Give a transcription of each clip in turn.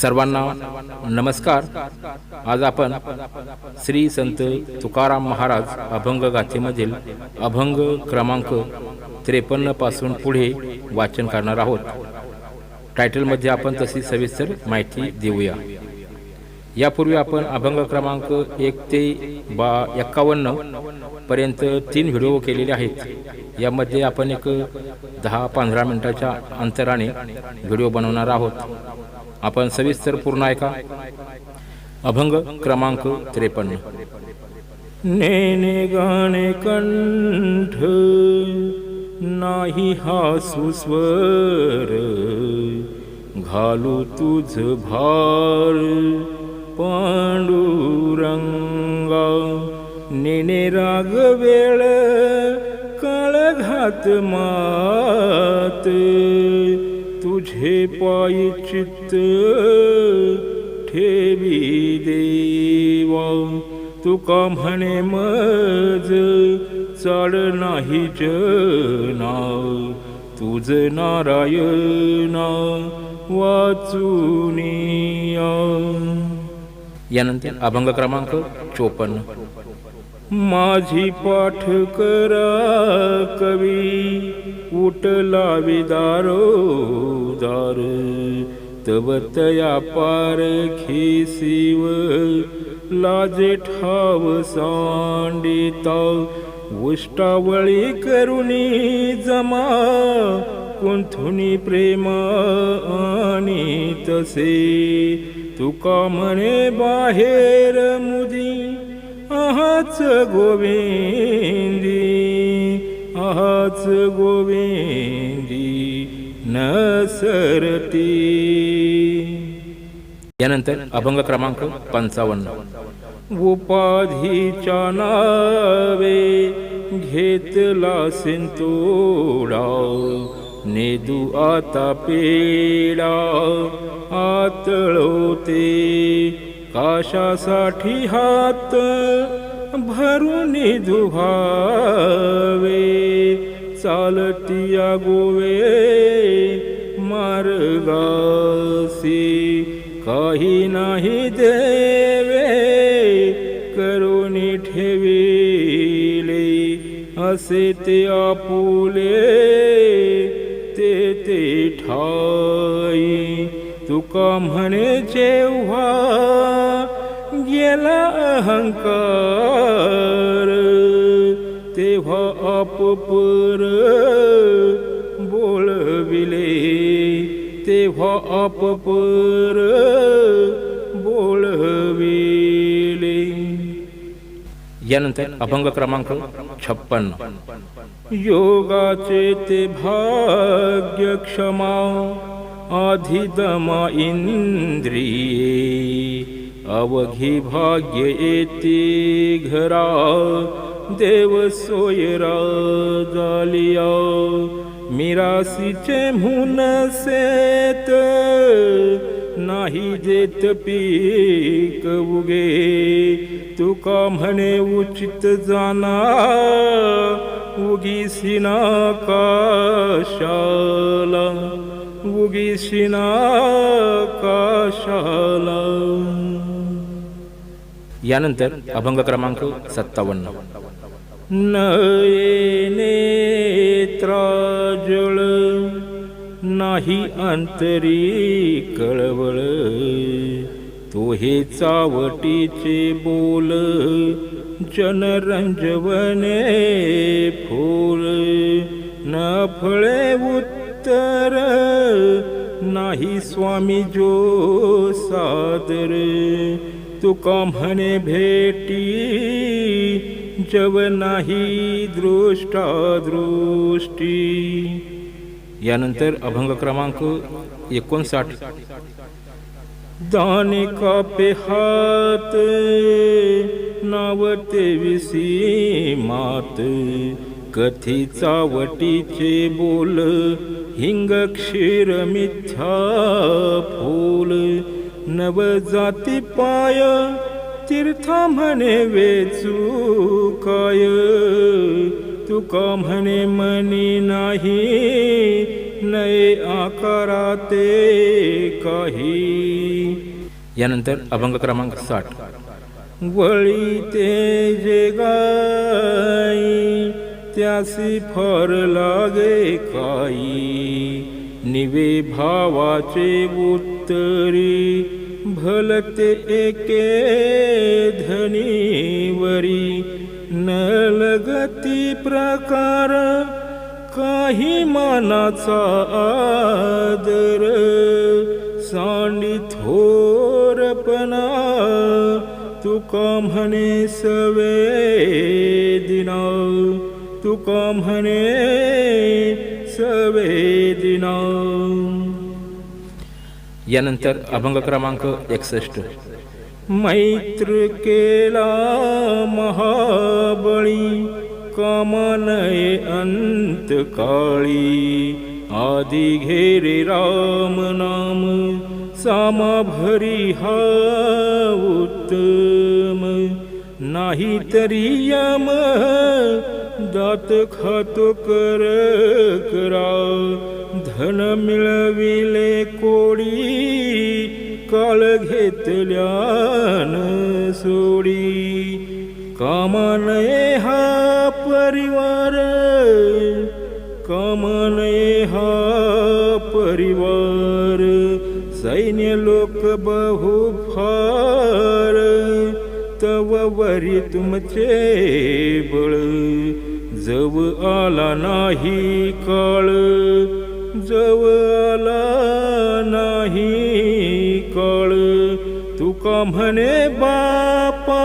सर्वांना नमस्कार. आज आपण श्री संत तुकाराम महाराज अभंग गाथेमधील अभंग क्रमांक त्रेपन्नपासून पुढे वाचन करणार आहोत. टायटलमध्ये आपण तशी सविस्तर माहिती देऊया. यापूर्वी आपण अभंग क्रमांक एक ते बा एक्कावन्न पर्यंत तीन व्हिडिओ केलेले आहेत. यामध्ये आपण एक दहा पंधरा मिनिटाच्या अंतराने व्हिडिओ बनवणार आहोत. आपण सविस्तर पूर्ण ऐका. अभंग क्रमांक त्रेपन्न. नेने गाणे कंठ नाही हा सुस्वर घालू तुझ भार पांडुरंगा. नेने राग वेळ काळ घात मात तुझे पायी चित्त ठेवी देवा. तुका म्हणे मज चाड नाही जना तुझ नारायणा वाचून यानंतर अभंग क्रमांक चोपन्न. माझी पाठ करा कवी उठला विदारो दार तबतया पार खेसिव लाजे ठाव सांडिता. उष्टावळी करुणी जमा कुंथुनी प्रेमा आणि तसे तुका म्हणे बाहेर मुदी आहाच गोविंदी आहाच गोविंदी न सरती यानंतर अभंग क्रमांक पंचावन्न. उपाधीच्या नावे घेतला सिंतोडा नेदू आता पेडा आतळोते काशासाठी हात भरून दुहावे चालतिया गोवे मार्गासी काही नाही देवे करुणी ठेविले असे ते आपुले ते ते ठाई तुका म्हणे जेव्हा गेला अहंकार तेव्हा आपपर बोलविले तेव्हा आपपर बोलविले. यानंतर अभंग क्रमांक छप्पन्न योगाचे ते भाग्य क्षमा आधिदमा इंद्रिये. अवघी भाग्य येते घरा देव सोयरा जालिया मिरासीचे म्हणून सेत नाही देत पीक उगे। तुका म्हणे उचित जाना उगीसिना काशाला। उगीसिना काशाला। यानंतर अभंग क्रमांक सत्तावन्न. नेत्राजळ त्राजळ नाही अंतरी कळवळ तो हे चावटीचे बोल जनरंजवने फूल न फळे उत्तर नाही स्वामी जो सादर तुका म्हणे भेटी जव नाही दृष्टा दृष्टी यानंतर अभंग क्रमांक एकोणसाठ. दाने कापे हात नावते विसी मात. कथी चावटीचे बोल हिंग क्षीर मिथ्या फूल. नव जाती पाय तीर्था म्हणे वेचू काय. तुका म्हणे मनी नाही नये आकारा ते काही. यानंतर अभंग क्रमांक साठ. वळी ते जे गाई त्यासी फर लागे काही. निवे भावाचे उत्तरी भलते एके धनीवरी नलगती प्रकार काही मानाचा आदर सांडी थोरपणा तुका म्हणे सवे दिना तुका म्हणे सवे दिना यानंतर अभंग क्रमांक एकसष्ट. मैत्र केला महाबळी कामानये अंत काळी आदि घेरे राम नाम सामा भरी हा उत्तम. नाही तरी यम दात खातो कर करा धन मिळविले कोडी काळ घेतल्यान सोडी. कामानये हा परिवार कामानये हा परिवार. सैन्य लोक बहु फार तव वरी तुमचे बळ. जव आला नाही काळ जवला नाही कळ. तुका म्हणे बापा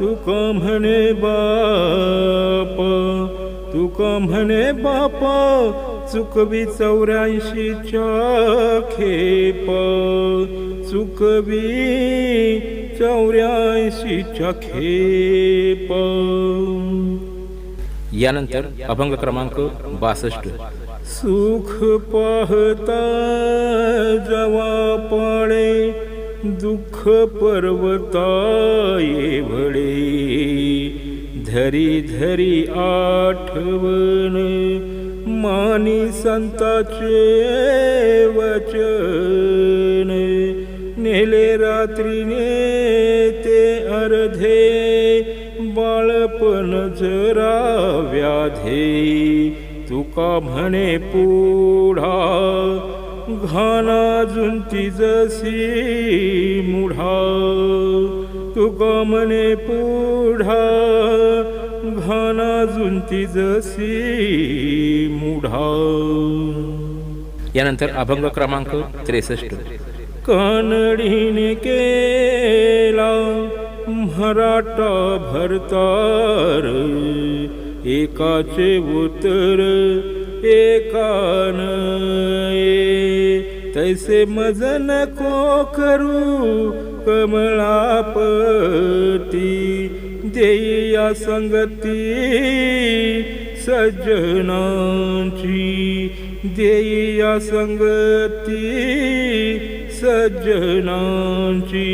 तुका म्हणे बापा तुका म्हणे बापा चुकवी चौऱ्याऐंशीच्या खेप. चुकवी चौऱ्याऐंशीच्या खेप. यानंतर अभंग क्रमांक बासष्ट. सुख पाहता जवा पाळे दुःख पर्वता येवळे धरी धरी आठवण मानी संताचे वचन. नेले रात्रीने ते अर्धे बाळपण जरा व्याधे. तुका म्हणे पुढा घाना जुंती जशी मुढा. तुका म्हणे पुढा घाना जुंती जशी मुढा. यानंतर अभंग क्रमांक त्रेसष्ट. कानडीने केला मराठा भरतार. एकाचे उत्तर एकान तैसे मज नको करू कमळापती देया संगती सज्जनांची देया संगती सज्जनांची.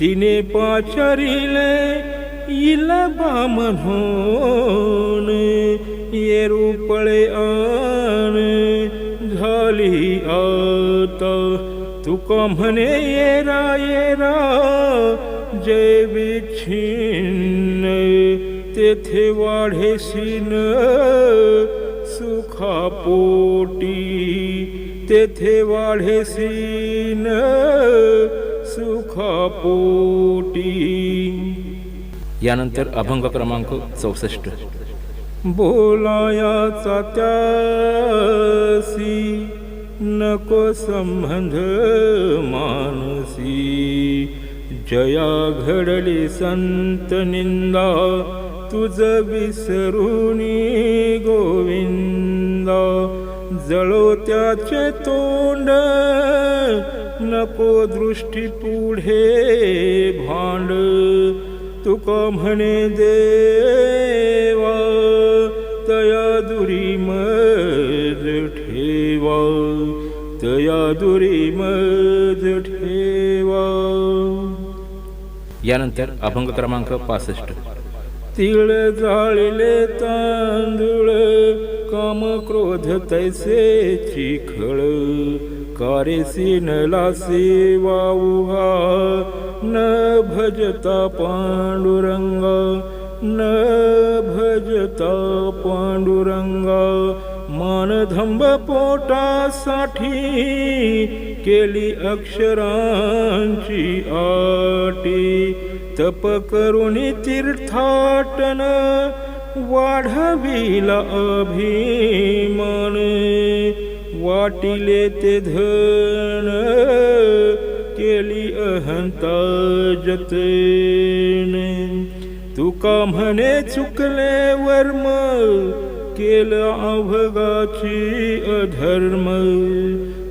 तिने पाचरिले इलबा म्हणून येरुपळे आण झाली आता। तुका म्हणे येरा येरा जय विच्छिन्न तेथे वाढेशीन सुखापोटी तेथे वाढेसीन सुखापोटी। यानंतर अभंग क्रमांक चौसष्ट. बोलायाचा त्यासी नको संबंध मानसी. जया घडली संत निंदा तुझ विसरुनी गोविंदा. जळो त्याचे तोंड नको दृष्टी पुढे भांड. तुका म्हणे देवा तया दुरी मज ठेवा. तया दुरी मज ठेवा. यानंतर अभंग क्रमांक पासष्ट. तिळ जाळले तांदूळ काम क्रोध तैसे चिखळ. कारेसी न लासे वाऊहा न भजता पांडुरंग न भजता पांडुरंग. मानधंब पोटासाठी केली अक्षरांची आटी. तप करुणी तीर्थाटन वाढविला अभिमान. वाटिले ते धन केली अहंता जतेने तुका म्हणे चुकले वर्म केलं अभगाची अधर्म।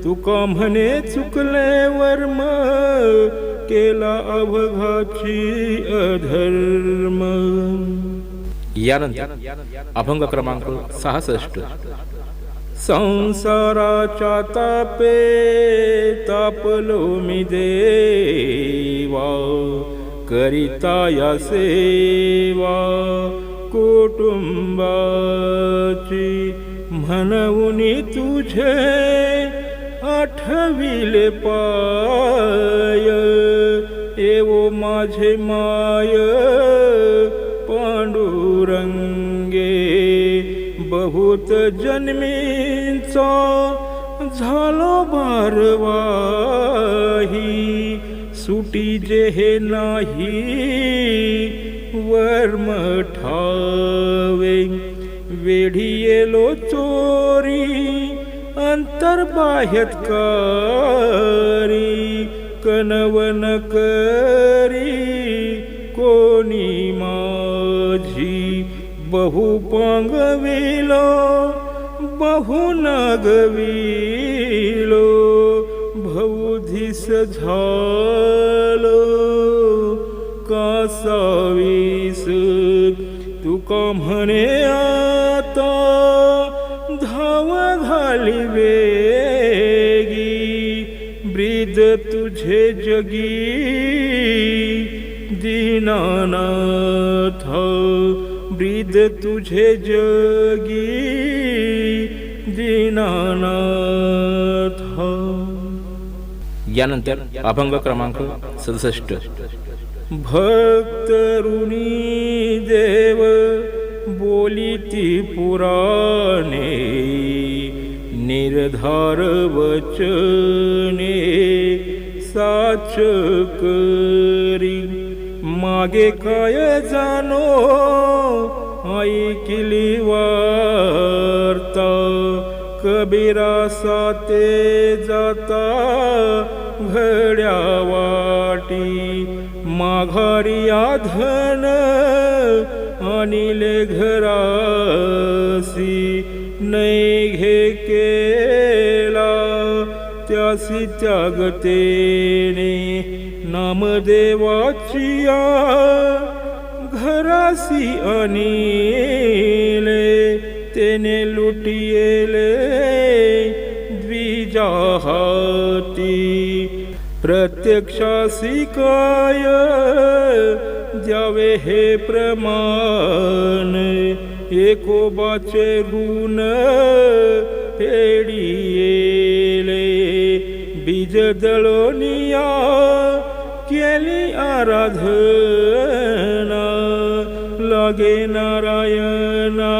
तुका म्हणे चुकले वर्म केला अभगाची अधर्म। यानंतर अभंग क्रमांक सहासष्ट. संसाराच्या तापे तापलो मी देवा करिता या सेवा कुटुंबाची म्हणून तुझे आठविले पाय. एवो माझे माय पांडुरंग बहुत जन्मींचा झालो बारवाही सुटी जे हे नाही वर्म ठावे. वेढी येलो चोरी अंतर्बाह्यत कारी कनवन करी. बहु पंगविलो बहु नगविलो भौधिस झालो कासावीस तुका म्हणे आता धाव घाली वेगी ब्रीद तुझे जगी दीनानाथ ब्रीद तुझे जगी दीनानाथ यानंतर अभंग क्रमांक सदुसष्ट. भक्त ऋणी देव बोली ती पुराणे निर्धार वचने साच करी. मागे काय जानो ऐकिली वार्ता कबीरा साते जाता घड्या वाटी माघारी आधन अनिले घरासी नै घे केला त्यासी त्यागतेने नामदेवाचिया घरासी अनिले तेने लुटियेले द्विजाहाती प्रत्यक्षासी काय द्यावे हे प्रमाण एकोबाचे गुण फेडियेले बीज दळोनिया केली आराधना लागे नारायणा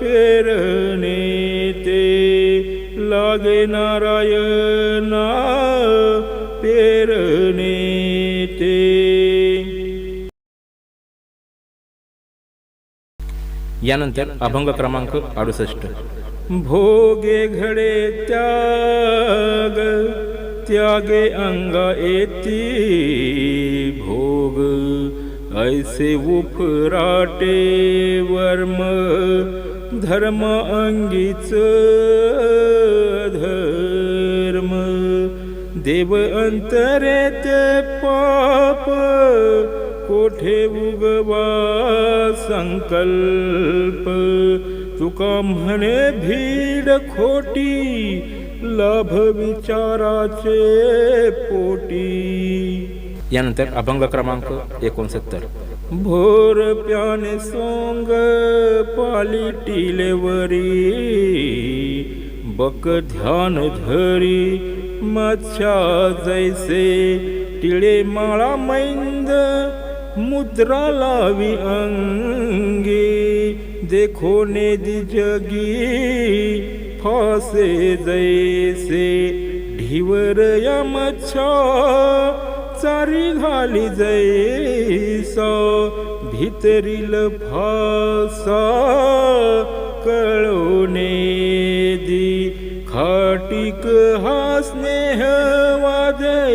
पेरणे ते लागे नारायणा पेरणे ते. यानंतर अभंग क्रमांक अडुसष्ट. भोगे घडे त्याग त्यागे अंगा येती भोग. ऐसे उफराटे वर्म धर्म अंगीच धर्म। देव अंतरे ते पाप कोठे उगवा संकल्प? तुका म्हणे भीड खोटी लाभ विचाराचे पोटी। यानंतर अभंग क्रमांक एकोणसत्तर. भोर प्याने सोंग पाली टिलेवरी बक ध्यान धरी मच्छा जैसे टिळे माळा मैंद मुद्रा लावी अंगी देखो ने जगी फासे जैसे ढिवर या मच्छा चारी घाली जैसा भितरील फासा कळवणे दी खाटीक हा स्नेह वाजे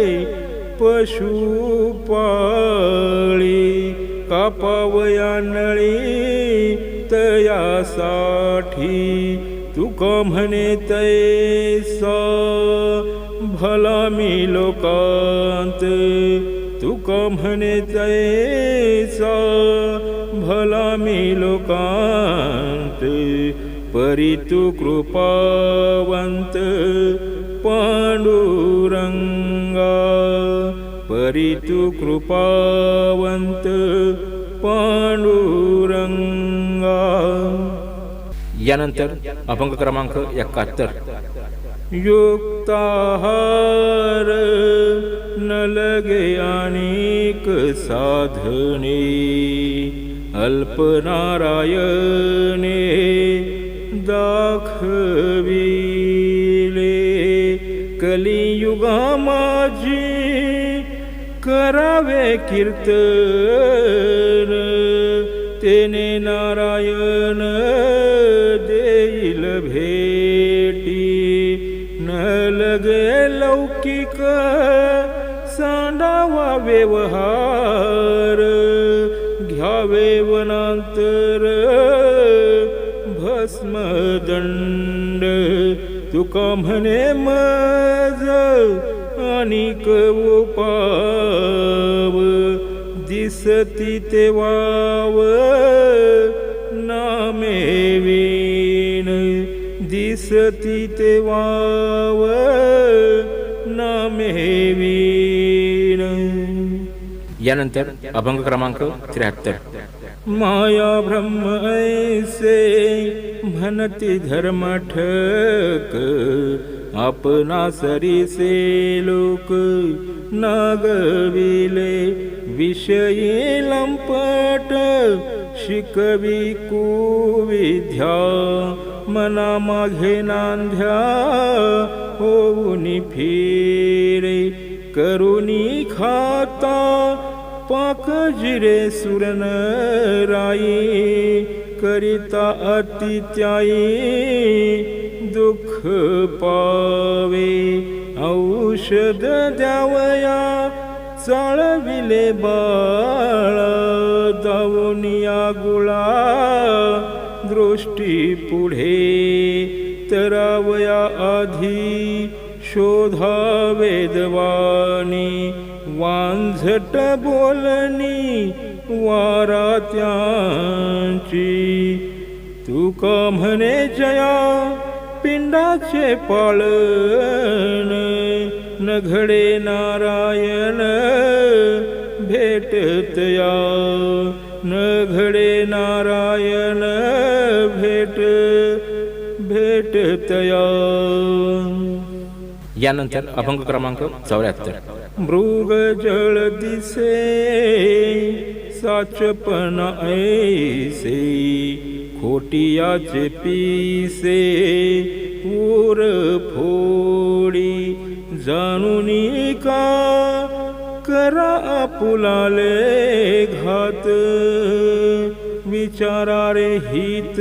पशु पाळी कापावया नळी तयासाठी तुका म्हणे तैसा? भला मी लोकांत. तुका म्हणे तैसा भला मी लोकांत. परी तू कृपावंत पांडुरंगा. परी तू कृपावंत पांडुरंगा. यानंतर अभंग क्रमांक एकाहत्तर. युक्ताहार न लगे अनेक साधने अल्पनारायणे दाखविले. कलियुगा माझी करावे कीर्तन तेने नारायण देईल भेटी. सगळे लौकिक सांडावा व्यवहार घ्यावे वनांतर भस्मदंड. तुका म्हणे मज अनिक उपाव दिसती ते वाव नामे दिसती ते वाव नामे वीण. यानंतर अभंग क्रमांक त्र्याहत्तर. माया ब्रह्म ऐसे म्हणती धर्मठक आपणा सरीसे लोक नागविले विषयी लंपट शिकवी कुविद्या मना माघे नांध्या होऊन फिरे करुणी खाता पाक जिरे सुरन राई करिता अतित्याई दुःख पावे औषध द्यावया चाळविले बाळ दावनिया गुळा दृष्टी पुढे तरावया आधी शोधा वेदवानी वांझट बोलणी वारा त्यांची. तुका म्हणे जया पिंडाचे पाळण नघडे नारायण भेटतया. न घडे नारायण भेट भेटतया यानंतर अभंग क्रमांक चौऱ्याहत्तर. मृग जळ दिसे साचपण ऐसे खोटियाचे पिसे उर फोडी जाणूनी का करा आपुलाले घात. विचारा रे हित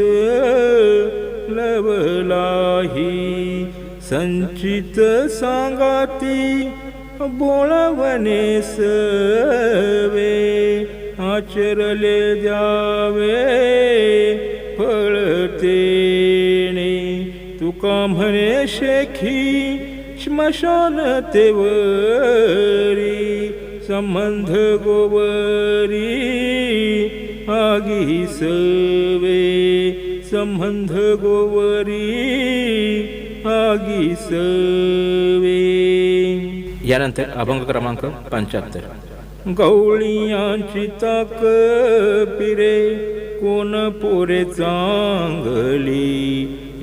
लवलाही. संचित सांगाती बोळवणे सवे आचरले जावे फळतेने तुका म्हणे शेखी श्मशान तेवरी संबंध गोवरी आगी सवे। संबंध गोवरी आगी सवे। यानंतर अभंग क्रमांक पंच्याहत्तर. गवळियांची ताक पिरे कोण पोरे चांगली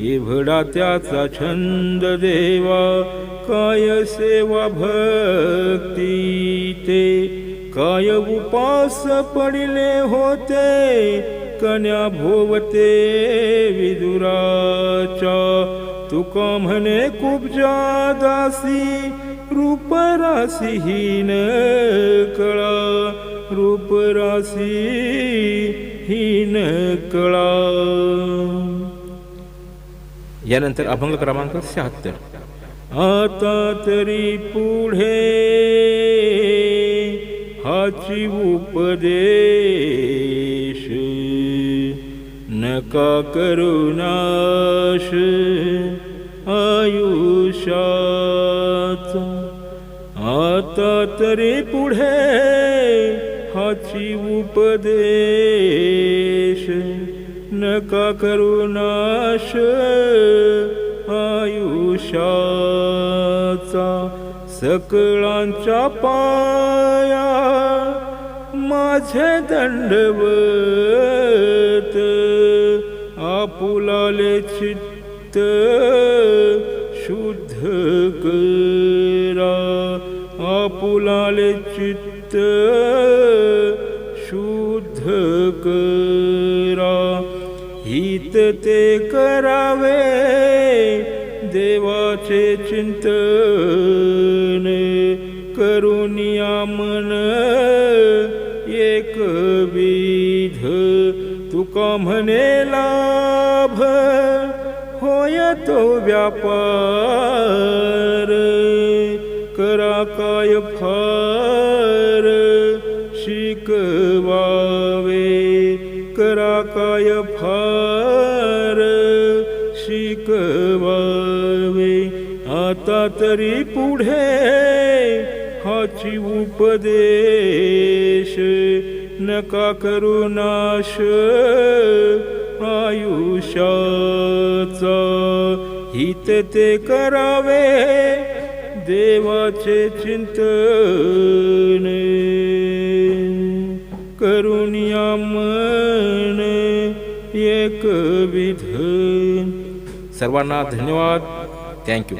एवढा त्याचा छंद देवा काय सेवा भक्ती ते? काय उपास पडिले होते? कन्या भोवते विदुराच्या. तुका म्हणे खूप जादासी रूप कळा. रूप हीन कळा. यानंतर अभंग क्रमांक शहात्तर. आता तरी पुढे हाची उपदेश. नका करुणाश आयुष्यात. आता तरी पुढे हाची उपदेश. नका करुणाश आयुष्याचा सकळांच्या पाया माझे दंडवत. आपुलाले चित्त शुद्ध करा. आपुलाले चित्त शुद्ध करा. हित ते करावे. देवाचे चिंतन करुनिया मन एक विध तुका म्हणे लाभ होय तो व्यापार. करा काय फार आता तरी पुढे हाची उपदेश. नका करू नाश आयुष्याचा. हित ते करावे देवाचे चिंतन. करून मन एक विध सर्वांना धन्यवाद. थँक्यू